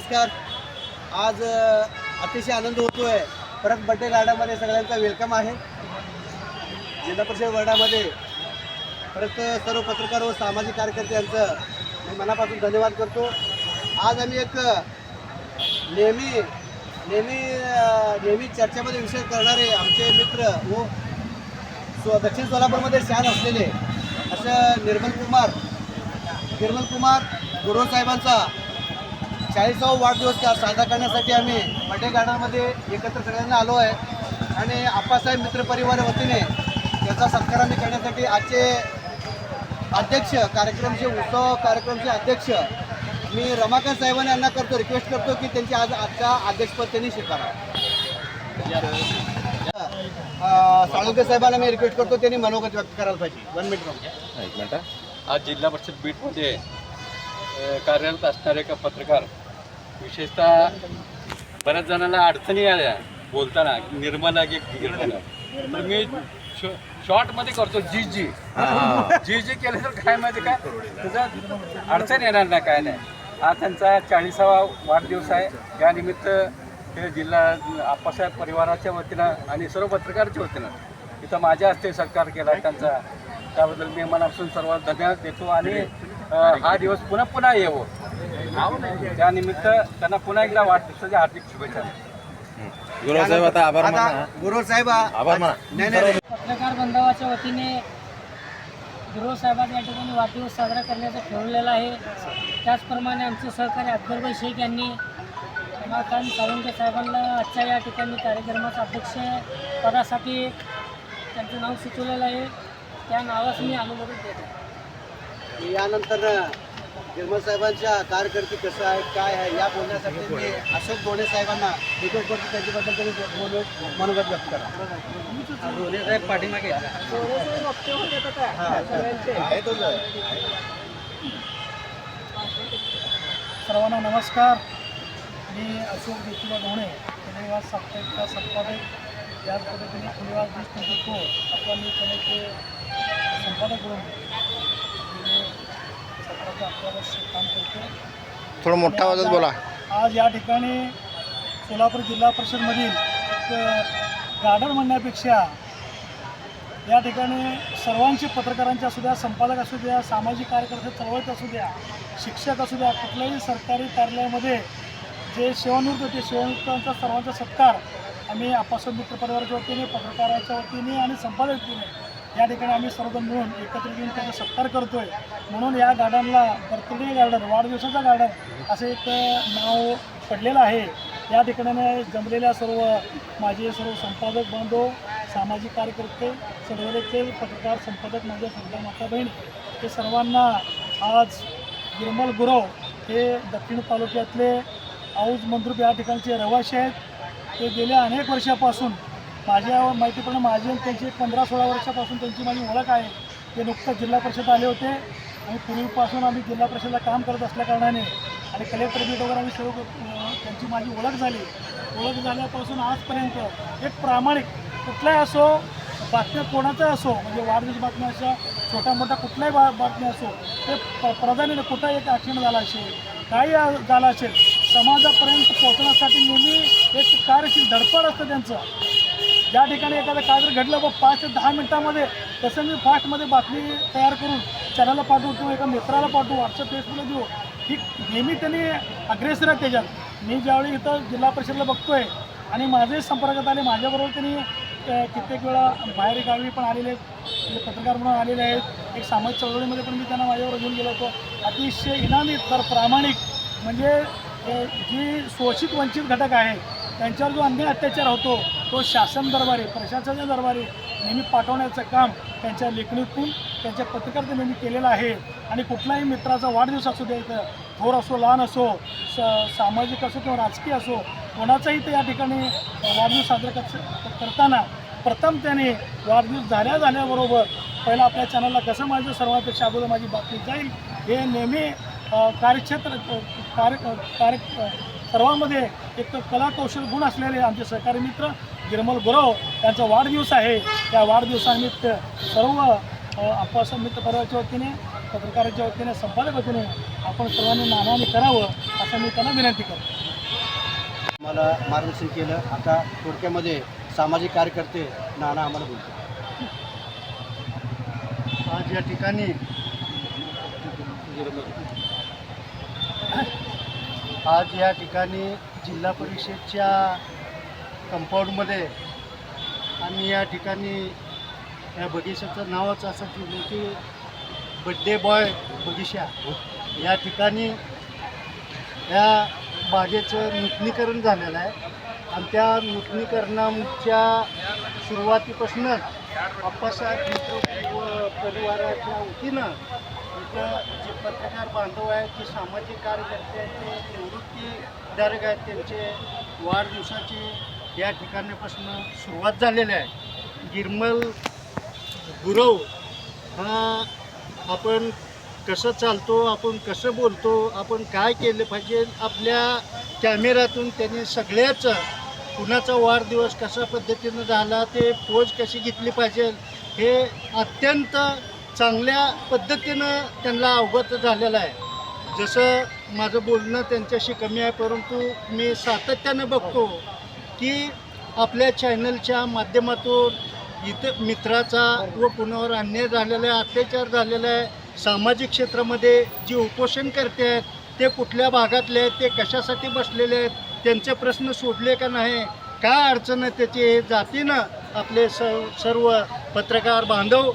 नमस्कार. आज अतिशय आनंद होतो आहे परत बड्डे गार्डनमध्ये सगळ्यांचा वेलकम आहे. जिल्हा परिषद वर्डामध्ये परत सर्व पत्रकार व सामाजिक कार्यकर्ते यांचं मी मनापासून धन्यवाद करतो. आज आम्ही एक नेहमी नेहमी नेहमी चर्चेमध्ये विषय करणारे आमचे मित्र व सो दक्षिण सोलापूरमध्ये शान असलेले असं निर्मल कुमार निर्मल कुमार गुरुसाहेबांचा चाळीसावा वाढदिवस साजरा करण्यासाठी आम्ही बड्डे गार्डनमध्ये एकत्र सगळ्यांना आलो आहे. आणि आप्पासाहेब मित्र परिवार वतीने त्याचा सत्कार आम्ही करण्यासाठी आजचे अध्यक्ष कार्यक्रमचे उत्सव कार्यक्रमचे अध्यक्ष मी रमाकांत साहेबांना यांना करतो रिक्वेस्ट करतो की त्यांची आज आजच्या अध्यक्षपद त्यांनी स्वीकारा. साळुंके साहेबांना मी रिक्वेस्ट करतो त्यांनी मनोगत व्यक्त करायला पाहिजे. वन मिनिट एक मिनटं आज जिल्हा परिषद बीटमध्ये कार्यरत असणारे एका पत्रकार विशेषतः बऱ्याच जणांना अडचणी आल्या बोलताना निर्मला की गिरमला तर मी शॉ- शॉर्टमध्ये करतो जी जी जी जी केलं तर काय माहिती काय तुझं अडचण येणार नाही काय नाही. हा त्यांचा चाळीसावा वाढदिवस आहे. या निमित्त हे जिल्हा आप्पासाहेब परिवाराच्या वतीनं आणि सर्व पत्रकाराच्या वतीनं इथं माझ्या हस्ते सत्कार केला आहे त्यांचा. त्याबद्दल मी मनापासून सर्वांना धन्यवाद देतो आणि हा दिवस पुन्हा पुन्हा येवो. त्यानिमित्त त्यांना पुन्हा एकदा वाढदिवसाच्या हार्दिक शुभेच्छा. गुरु साहेब आता आभार माना. गुरु साहेब आभार माना. नाही नाही. पत्रकार बांधवाच्या वतीने गुरु साहेबांनी या ठिकाणी वाढदिवस साजरा करण्याचं ठरवलेलं आहे. त्याचप्रमाणे आमचे सहकारी अकबरभाई शेख यांनी रमाकांत सावंत साहेबांना आजच्या या ठिकाणी कार्यक्रमाचा अध्यक्ष पदासाठी त्यांचं नाव सुचवलेलं आहे. त्या नावास मी अनुमोदन देतो. यानंतर निर्मल साहेबांच्या कारकिर्दी कसं आहे काय आहे या बोलण्यासाठी मी अशोक गोडे साहेबांना रिक्वेस्ट करतो त्यांच्याबद्दल त्यांनी बोलू मनोगत व्यक्त करा. गोडे साहेब. पाठीमागे. सर्वांना नमस्कार. मी अशोक ज्योतिबा ढोणे पुणेवास साप्ताहिकचा संपादक. याच पद्धतीने पुणेवास वीस ट्वेंटी फोर आपण मी पुण्याचे संपादक म्हणून ते अठरा वर्ष काम करतो थोडं मोठ्या आवाजात बोला. आज या ठिकाणी सोलापूर जिल्हा परिषदमधील एक गार्डन म्हणण्यापेक्षा या ठिकाणी सर्वांचे पत्रकारांचे असू द्या संपादक असू द्या सामाजिक कार्यकर्ते चळवळीत असू द्या शिक्षक असू द्या कुठल्याही सरकारी कार्यालयामध्ये जे सेवानिवृत्त होते सेवानिवृत्तांचा सर्वांचा सत्कार आम्ही आपासून मित्र परिवाराच्या वतीने पत्रकाराच्या वतीने आणि संपादक वतीने या ठिकाणी आम्ही सर्वजण मिळून एकत्रित येऊन त्याचा सत्कार करतोय. म्हणून या गार्डनला बर्थडे गार्डन वाढदिवसाचं गार्डन असं एक नाव पडलेलं आहे. या ठिकाणी जमलेल्या सर्व माझे सर्व संपादक बांधव सामाजिक कार्यकर्ते चळवळीचे पत्रकार संपादक माझ्या सगळ्या माता बहिणी हे सर्वांना आज निर्मल गुरव हे दक्षिण तालुक्यातले औज मंद्रुप या ठिकाणचे रहिवासी आहेत. ते गेल्या अनेक वर्षापासून माझ्या माहितीप्रमाणे माझी आणि त्यांची एक पंधरा सोळा वर्षापासून त्यांची माझी ओळख आहे. ते नुकतंच जिल्हा परिषद आले होते. आणि पूर्वीपासून आम्ही जिल्हा परिषदला काम करत असल्याकारणाने आणि कलेक्टर बीट वगैरे आम्ही सर्व त्यांची माझी ओळख झाली. ओळख झाल्यापासून आजपर्यंत एक प्रामाणिक कुठलाही असो बातम्या कोणाचा असो म्हणजे वाढदिवस बातम्या अशा छोट्या मोठ्या कुठल्याही बा बातम्या असो ते प प्राधान्याने कुठं एक ॲक्सिडेंट झाला असेल काही झालं असेल समाजापर्यंत पोहोचण्यासाठी नेहमी एक कार्यशील धडपड असतं त्यांचं. ज्या ठिकाणी एखादं काय जर घडलं बा पाच ते दहा मिनटामध्ये तसं मी फास्टमध्ये बातमी तयार करून चॅनलला पाठवू किंवा एका मित्राला पाठवू व्हॉट्सअप फेसबुकला देऊ. ही नेहमी त्यांनी अग्रेसर आहेत त्याच्यात. मी ज्यावेळी इथं जिल्हा परिषदला बघतोय आणि माझे संपर्कात आले माझ्याबरोबर त्यांनी कित्येक वेळा बाहेर गावी पण आलेले आहेत. पत्रकार म्हणून आलेले आहेत. एक सामाजिक चळवळीमध्ये पण मी त्यांना माझ्यावर घेऊन गेलो होतो. अतिशय इनामी तर प्रामाणिक म्हणजे जी शोषित वंचित घटक आहे त्यांच्यावर जो अन्याय अत्याचार होतो तो शासन दरबारी प्रशासनाच्या दरबारी नेहमी पाठवण्याचं काम त्यांच्या लेखणीतून त्यांच्या पत्रकारांनी नेहमी केलेलं आहे. आणि कुठलाही मित्राचा वाढदिवस असू द्या इथं थोर असो लहान असो स सामाजिक असो किंवा राजकीय असो कोणाचाही ते या ठिकाणी वाढदिवस साजरा कर करताना प्रथम त्याने वाढदिवस झाल्या झाल्याबरोबर पहिला आपल्या चॅनलला कसं माझं सर्वांपेक्षा अगोदर माझी बातमी जाईल हे नेहमी कार्यक्षेत्र कार्य कार्य सर्वांमध्ये एक तर कला कौशल गुण असलेले आमचे सहकारी मित्र गिरमल गुरव यांचा वाढदिवस आहे. त्या वाढदिवसानिमित्त सर्व अ, आप्पासाहेब मित्र परिवाराच्या वतीने पत्रकारांच्या वतीने संपादक वतीने आपण सर्वांनी नाण्याने करावं असं मी त्यांना विनंती करतो. मला मार्गदर्शन केलं. आता थोडक्यामध्ये सामाजिक कार्यकर्ते नाना आम्हाला बोलतो आज या ठिकाणी आज या ठिकाणी जिल्हा परिषदच्या कंपाऊंडमध्ये आणि या ठिकाणी या बगीशाचं नावच असं ठेवलं की बड्डे बॉय बगीशा या ठिकाणी या बागेचं नूतनीकरण झालेलं आहे. आणि त्या नूतनीकरणाच्या सुरुवातीपासूनच अप्पासाहेब परिवाराच्या वतीनं इथं जे पत्रकार बांधव आहेत जे सामाजिक कार्यकर्ते निवृत्ती ते आहेत त्यांचे वाढदिवसाची या ठिकाणापासून सुरुवात झालेली आहे. गिरमल गुरव हा आपण कसं चालतो आपण कसं बोलतो आपण काय केलं पाहिजे आपल्या कॅमेऱ्यातून त्यांनी सगळ्याच कुणाचा वाढदिवस कशा पद्धतीनं झाला ते पोज कशी घेतली पाहिजे हे अत्यंत चांगल्या पद्धतीनं त्यांना अवगत झालेलं आहे. जसं माझं बोलणं त्यांच्याशी कमी आहे परंतु मी सातत्यानं बघतो की आपल्या चॅनलच्या माध्यमातून इथं मित्राचा व कुणावर अन्याय झालेला आहे अत्याचार झालेला आहे सामाजिक क्षेत्रामध्ये जी उपोषण करते आहेत ते कुठल्या भागातले आहेत ते कशासाठी बसलेले आहेत त्यांचे प्रश्न सोडले का नाही काय अडचण आहे त्याची हे जातीनं आपले स सर्व पत्रकार बांधव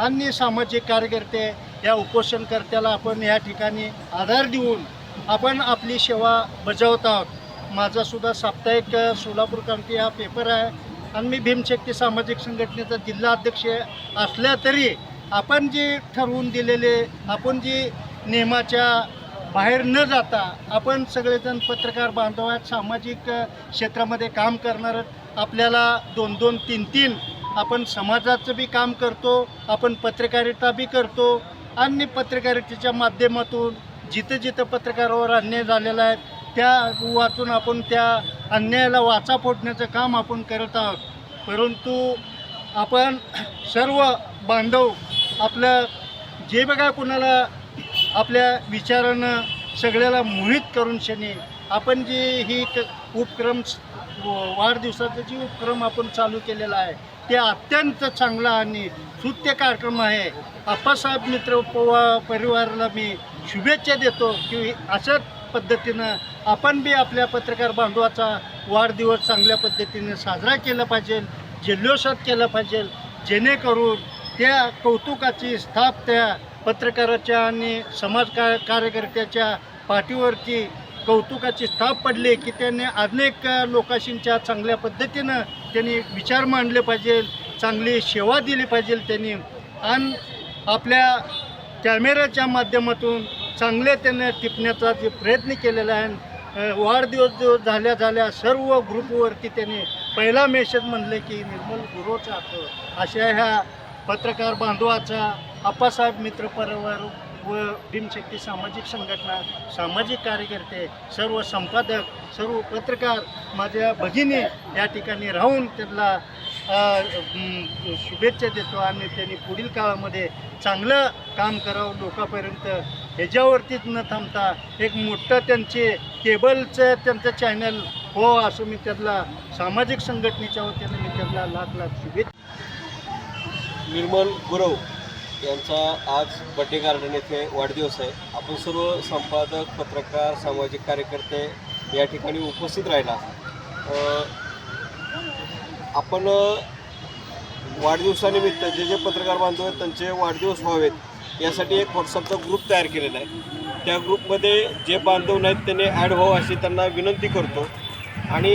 आणि सामाजिक कार्यकर्ते या उपोषणकर्त्याला आपण या ठिकाणी आधार देऊन आपण आपली सेवा बजावत आहोत. माझासुद्धा साप्ताहिक सोलापूर क्रांती हा पेपर आहे. आणि मी भीमशक्ती सामाजिक संघटनेचा जिल्हा अध्यक्ष असल्या तरी आपण जे ठरवून दिलेले आपण जी नियमाच्या बाहेर न जाता आपण सगळेजण पत्रकार बांधव आहेत सामाजिक क्षेत्रामध्ये काम करणार आपल्याला दोन दोन तीन तीन आपण समाजाचं बी काम करतो आपण पत्रकारिता बी करतो. आणि पत्रकारितेच्या माध्यमातून जिथं जिथं पत्रकारावर अन्याय झालेला आहे त्या वाचून आपण त्या अन्यायाला वाचा फोडण्याचं काम आपण करत आहोत. परंतु आपण सर्व बांधव आपलं जे बघा कोणाला आपल्या विचारानं सगळ्याला मोहित करून शनी आपण जी ही उपक्रम वाढदिवसाचा जी उपक्रम आपण चालू केलेला आहे ते अत्यंत चांगला आणि स्तुत्य कार्यक्रम आहे. आप्पासाहेब मित्र पवा परिवाराला मी शुभेच्छा देतो की अशाच पद्धतीनं आपण बी आपल्या पत्रकार बांधवाचा वाढदिवस चांगल्या पद्धतीने साजरा केला पाहिजे जल्लोषात केला पाहिजे. जेणेकरून त्या कौतुकाची स्थाप त्या पत्रकाराच्या आणि समाज का कार्यकर्त्याच्या पाठीवरती कौतुकाची स्थाप पडली की त्याने अनेक लोकांशींच्या चांगल्या पद्धतीनं त्यांनी विचार मांडले पाहिजे चांगली सेवा दिली पाहिजे त्यांनी. आणि आपल्या कॅमेऱ्याच्या माध्यमातून चांगले त्यांनी टिपण्याचा जे प्रयत्न केलेला आहे वाढदिवस जो झाल्या झाल्या सर्व ग्रुपवरती त्यांनी पहिला मेसेज म्हणले की निर्मल गुरुचा अशा ह्या पत्रकार बांधवाचा आप्पासाहेब मित्र परिवार व भीमशक्ती सामाजिक संघटना सामाजिक कार्यकर्ते सर्व संपादक सर्व पत्रकार माझ्या भगिनी या ठिकाणी राहून त्यांना शुभेच्छा देतो आणि त्यांनी पुढील काळामध्ये चांगलं काम करावं लोकांपर्यंत ह्याच्यावरतीच न थांबता एक मोठं त्यांचे केबलचं त्यांचं चॅनल हो असं मी त्यांना सामाजिक संघटनेच्या वतीनं मी त्यांना लाख लाख शुभेच्छा निर्मल गुरव. यांचा आज बड्डे गार्डन येथे वाढदिवस आहे. आपण सर्व संपादक पत्रकार सामाजिक कार्यकर्ते या ठिकाणी उपस्थित राहिला. आपण वाढदिवसानिमित्त जे जे पत्रकार बांधव आहेत त्यांचे वाढदिवस व्हावेत यासाठी एक व्हॉट्सअपचा ग्रुप तयार केलेला आहे. त्या ग्रुपमध्ये जे बांधव नाहीत त्यांनी ॲड व्हावं अशी त्यांना विनंती करतो. आणि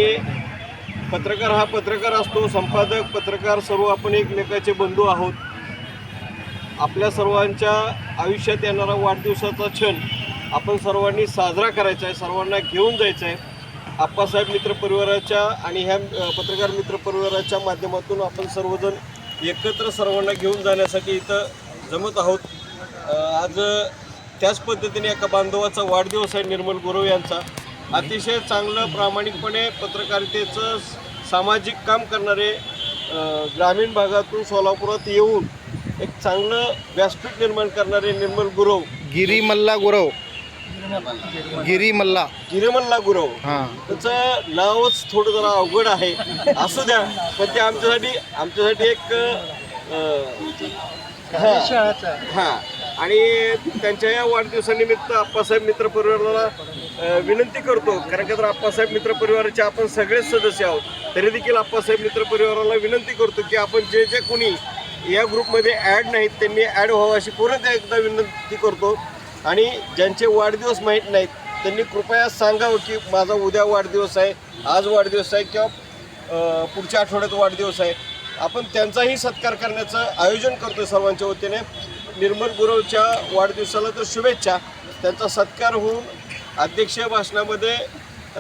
पत्रकार हा पत्रकार असतो संपादक पत्रकार सर्व आपण एकमेकाचे बंधू आहोत. आपल्या सर्वांच्या आयुष्यात येणारा वाढदिवसाचा क्षण आपण सर्वांनी साजरा करायचा आहे सर्वांना घेऊन जायचं आहे. आप्पासाहेब मित्रपरिवाराच्या आणि ह्या पत्रकार मित्रपरिवाराच्या माध्यमातून आपण सर्वजण एकत्र सर्वांना घेऊन जाण्यासाठी इथं जमत आहोत. आज त्याच पद्धतीने एका बांधवाचा वाढदिवस आहे निर्मल गुरव यांचा. अतिशय चांगलं प्रामाणिकपणे पत्रकारितेचं सामाजिक काम करणारे ग्रामीण भागातून सोलापुरात येऊन एक चांगलं व्यासपीठ निर्माण करणारे निर्मल गुरव. गिरी मल्ला गुरव. गिरी मल्ला गिरिमल्ला गुरव. हां. त्याचं नावच थोडं जरा अवघड आहे. असू द्या पण ते आमच्यासाठी आमच्यासाठी एक हा. आणि त्यांच्या या वाढदिवसानिमित्त आप्पासाहेब मित्र परिवाराला विनंती करतो. कारण का तर आप्पासाहेब मित्र परिवाराचे आपण सगळेच सदस्य आहोत तरी देखील आप्पासाहेब मित्र परिवाराला विनंती करतो की आपण जे जे कोणी या ग्रुपमध्ये ॲड नाहीत त्यांनी ॲड व्हावं अशी पुन्हा एकदा विनंती करतो. आणि ज्यांचे वाढदिवस माहीत नाहीत त्यांनी कृपया सांगावं की माझा उद्या वाढदिवस आहे आज वाढदिवस आहे किंवा पुढच्या आठवड्यात वाढदिवस आहे. आपण त्यांचाही सत्कार करण्याचं आयोजन करतो सर्वांच्या वतीने. निर्मल गुरवच्या वाढदिवसाला तर शुभेच्छा. त्यांचा सत्कार होऊन अध्यक्ष भाषणामध्ये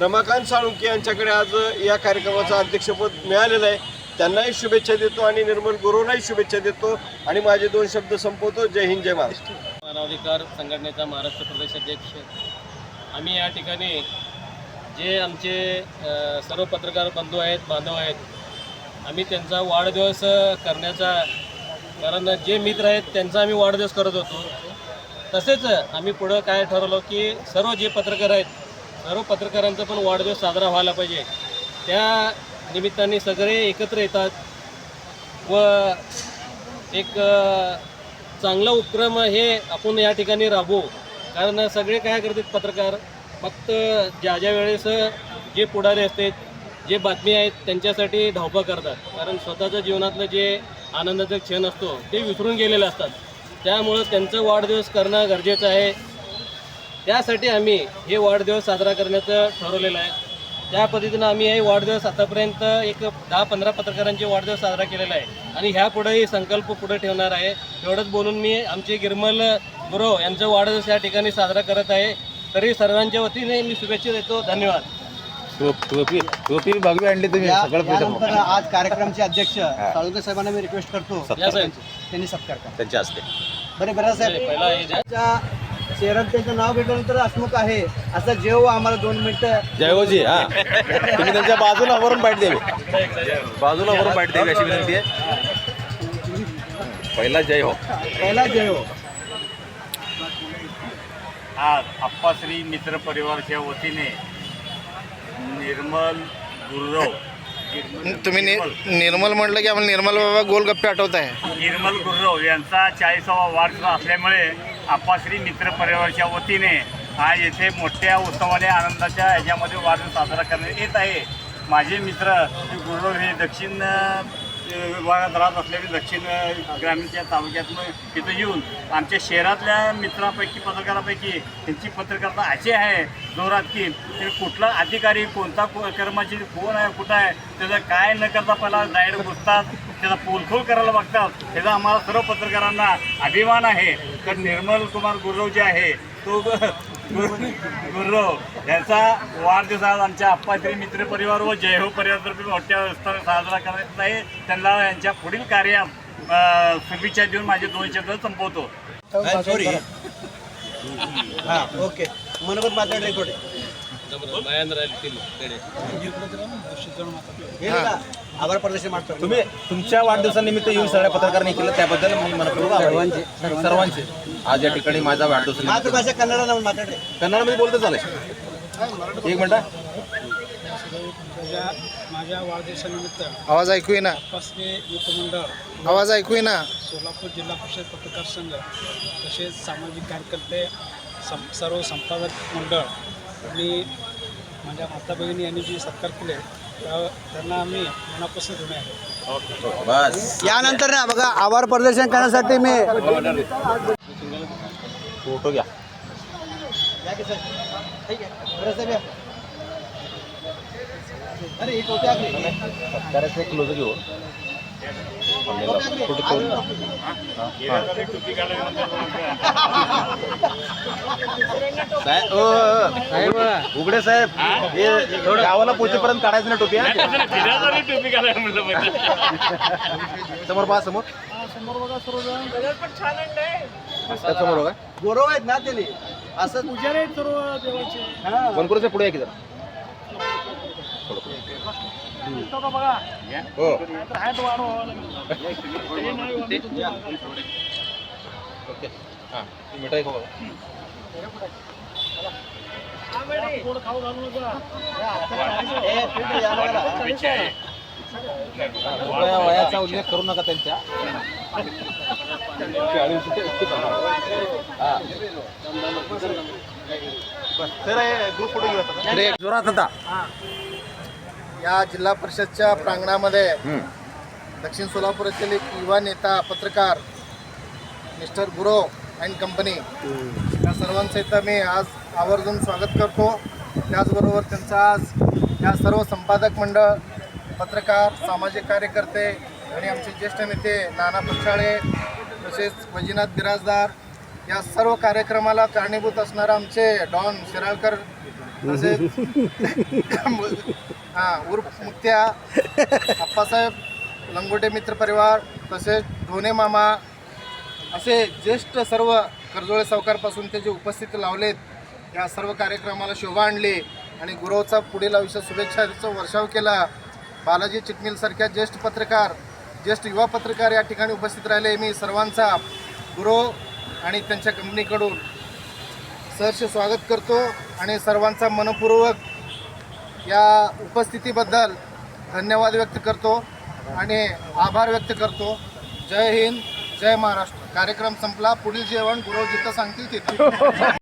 रमाकांत साळुंके यांच्याकडे आज या कार्यक्रमाचं अध्यक्षपद मिळालेलं आहे. त्यांनाही शुभेच्छा देतो आणि निर्मल गुरुनाही शुभेच्छा देतो. आणि माझे दोन शब्द संपवतो. जय हिंद जय महाराष्ट्र. मानवाधिकार संघटनेचा महाराष्ट्र प्रदेश अध्यक्ष. आम्ही या ठिकाणी जे आमचे सर्व पत्रकार बंधू आहेत बांधव आहेत आम्ही त्यांचा वाढदिवस करण्याचा कारण जे मित्र आहेत त्यांचा आम्ही वाढदिवस करत होतो. तसेच आम्ही पुढं काय ठरवलं की सर्व जे पत्रकार आहेत सर्व पत्रकारांचा पण वाढदिवस साजरा व्हायला पाहिजे. त्या निमित्ताने सगळे एकत्र येतात व एक चांगला उपक्रम हे आपण या ठिकाणी राबवू. कारण सगळे काय करतात पत्रकार? फक्त ज्या ज्या वेळेस जे पुढारी असतात जे बातमी आहेत त्यांच्यासाठी धावपळ करतात. कारण स्वतःच्या जीवनातलं जे आनंदाचा क्षण असतो ते विसरून गेलेले असतात. त्यामुळं त्यांचं वाढदिवस करणं गरजेचं आहे. त्यासाठी आम्ही हे वाढदिवस साजरा करण्याचं ठरवलेलं आहे. त्या पद्धतीनं आम्ही हे वाढदिवस आतापर्यंत एक दहा पंधरा पत्रकारांचे वाढदिवस साजरा केलेला आहे. आणि ह्या पुढेही संकल्प पुढे ठेवणार आहे. एवढंच बोलून मी आमचे गिरमल गुरव यांचा वाढदिवस या ठिकाणी साजरा करत आहे. तरी सर्वांच्या वतीने मी शुभेच्छा देतो. धन्यवाद. आणली तुम्ही. आज कार्यक्रमचे अध्यक्ष साळुंके साहेबांना मी रिक्वेस्ट करतो. त्यांनी सत्कार करा. त्यांच्या हस्ते. बरे बरं साहेब. हे शहरात त्यांचं नाव घेतल्यानंतर हसमुख आहे. असं जेव आम्हाला दोन मिनिटं. जयहोजी हा. तुम्ही त्यांच्या बाजूला वरून बाईट द्यावी बाजूला वरून बाईट द्यावी अशी विनंती आहे. पहिला जय हो. पहिला जेव आज आप्पाश्री मित्र परिवाराच्या वतीने निर्मल गुरुराव तुम्ही नि- निर्मल. म्हटलं की आम्हाला निर्मल बाबा गोलगप्पे आठवत आहे निर्मल गुरुराव यांचा चाळीसावा वाढदिवस असल्यामुळे आप्पाश्री मित्र परिवाराच्या वतीने आज येथे मोठ्या उत्सवाने आनंदाच्या ह्याच्यामध्ये वाढदिवस साजरा करण्यात येत आहे. माझे मित्र हे गुरुराव हे दक्षिण विभागात राहत असलेले दक्षिण ग्रामीणच्या तालुक्यातून इथं येऊन आमच्या शहरातल्या मित्रांपैकी पत्रकारापैकी त्यांची पत्रकारिता अशी आहे जोरात की कुठला अधिकारी कोणता कर्माची कर्मचारी कोण आहे कुठं आहे त्याचं काय न करता पहिला डायरेक्ट घुसतात. त्याचा पोलखोल करायला बघतात. त्याचा आम्हाला सर्व पत्रकारांना अभिमान आहे. तर निर्मल कुमार गुरव जे आहे तो गुरव यांचा वाढदिवस आज आमच्या आप्पात्री मित्र परिवार व जयहो परिवारतर्फे मोठ्या स्तराने साजरा करण्यात आहे. त्यांना यांच्या पुढील कार्यात शुभेच्छा देऊन माझे दोन शब्द संपवतो. सॉरी हा ओके. मनोगत मात्र रेकॉर्ड महेंद्र. हे आभार प्रदर्शन मागतो तुम्ही तुमच्या वाढदिवसानिमित्त येऊन सगळ्या पत्रकारांनी केलं त्याबद्दल मी मनपूर्वक आभारी आहे. सर्वांचे आज या ठिकाणी माझा वाढदिवस मातृभाषा कन्नड नाव माताडे? कन्नडमध्ये बोलतो चालेल एक मिनिट माझ्या माझ्या वाढदिवसानिमित्त आवाज ऐकू ये ना आप्पासने मित्रमंडळ आवाज ऐकू ये ना सोलापूर जिल्हा परिषद पत्रकार संघ तसेच सामाजिक कार्यकर्ते सं सर्व संपादक मंडळ आणि माझ्या माता भगिनी यांनी जे सत्कार केले त्यांना आम्ही मनापासून ऋणी आहे. बस. यानंतर ना बघा आभार प्रदर्शन करण्यासाठी मी फोटो घ्या. अरे ही एक क्लोज घेऊ साहेब उघडे साहेब. हे? गावाला पोचेपर्यंत काढायचं ना टोपी हा? समोर पहा समोर. त्या समोर बघा. गोरव आहेत ना त्याने. असं पुजारी आहेत सर्व देवाचे. हा. वनकुरच्या पुढे आहे की जरा दिसतो का बघा हो नाहीतर हात वाढवा लागेल हे नाही वाढलं तुमच्या ओके हां. मिठाई खाऊ खाऊ घालू नका वयाचा उल्लेख करू नका त्यांच्या जोरात आता. या जिल्हा परिषदच्या प्रांगणामध्ये दक्षिण सोलापूर येथील एक युवा नेता पत्रकार मिस्टर गुरो अँड कंपनी. या सर्वांचं इथं मी आज आवर्जून स्वागत करतो. त्याचबरोबर त्यांचं आज या सर्व संपादक मंडळ पत्रकार सामाजिक कार्यकर्ते आणि आमचे ज्येष्ठ नेते नाना पक्षाळे तसेच वजीनाथ बिराजदार या सर्व कार्यक्रमाला कारणीभूत असणारे आमचे डॉन शिराळकर तसेच हां उर्फ मुक्त्या अप्पासाहेब लंगोटे मित्र परिवार तसेच ढोणे मामा असे ज्येष्ठ सर्व कर्जोळे सावकारपासून ते जे उपस्थित लावलेत या सर्व कार्यक्रमाला शोभा आणली आणि गुरुवचा पुढील आयुष्यात शुभेच्छाचा वर्षाव केला. बालाजी चिटमिलसारख्या ज्येष्ठ पत्रकार ज्येष्ठ युवा पत्रकार या ठिकाणी उपस्थित राहिले मी सर्वांचा. गुरु आणि त्यांच्या कंपनीकडून सहर्ष स्वागत करतो. आणि सर्वांचा मनपूर्वक या उपस्थितीबद्दल धन्यवाद व्यक्त करतो आणि आभार व्यक्त करतो. जय हिंद जय महाराष्ट्र. कार्यक्रम संपला. पुढील जेवण गुरुजीचं सांगतील तिथे.